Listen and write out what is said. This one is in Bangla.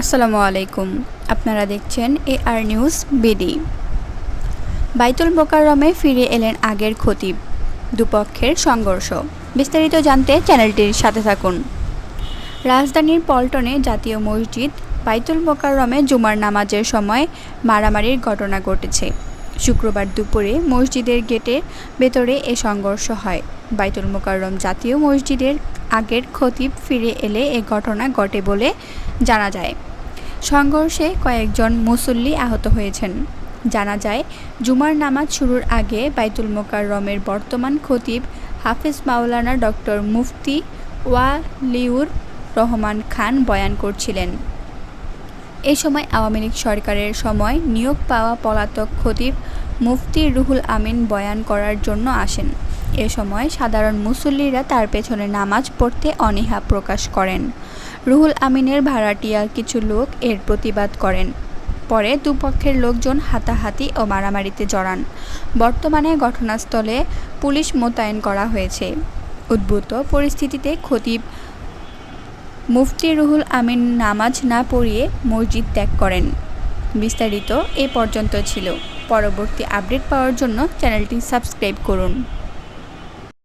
আসসালামু আলাইকুম। আপনারা দেখছেন এ আর নিউজ বিডি বাইতুল মোকাররমে ফিরে এলেন আগের খতিব, দুপক্ষের সংঘর্ষ। বিস্তারিত জানতে চ্যানেলটির সাথে থাকুন। রাজধানীর পল্টনে জাতীয় মসজিদ, বাইতুল মোকাররমে জুমার নামাজের সময় মারামারির ঘটনা ঘটেছে। শুক্রবার দুপুরে মসজিদের গেটের ভেতরে এ সংঘর্ষ হয়। বাইতুল মোকাররম জাতীয় মসজিদের আগের খতিব ফিরে এলে এ ঘটনা ঘটে বলে জানা যায়। সংঘর্ষে কয়েকজন মুসল্লি আহত হয়েছেন। জানা যায়, জুমার নামাজ শুরুর আগে বাইতুল মোকাররমের বর্তমান খতিব হাফিজ মাওলানা ডক্টর মুফতি ওয়ালিউর রহমান খান বয়ান করছিলেন। এ সময় আওয়ামী লীগ সরকারের সময় নিয়োগ পাওয়া পলাতক খতিব মুফতি রুহুল আমিন বয়ান করার জন্য আসেন। এ সময় সাধারণ মুসল্লিরা তার পেছনে নামাজ পড়তে অনীহা প্রকাশ করেন। রুহুল আমিনের ভাড়াটিয়া কিছু লোক এর প্রতিবাদ করেন। পরে দুপক্ষের লোকজন হাতাহাতি ও মারামারিতে জড়ান। বর্তমানে ঘটনাস্থলে পুলিশ মোতায়েন করা হয়েছে। উদ্ভূত পরিস্থিতিতে খতিব মুফতি রুহুল আমিন নামাজ না পড়িয়ে মসজিদ ত্যাগ করেন। বিস্তারিত এ পর্যন্ত ছিল। পরবর্তী আপডেট পাওয়ার জন্য চ্যানেলটি সাবস্ক্রাইব করুন।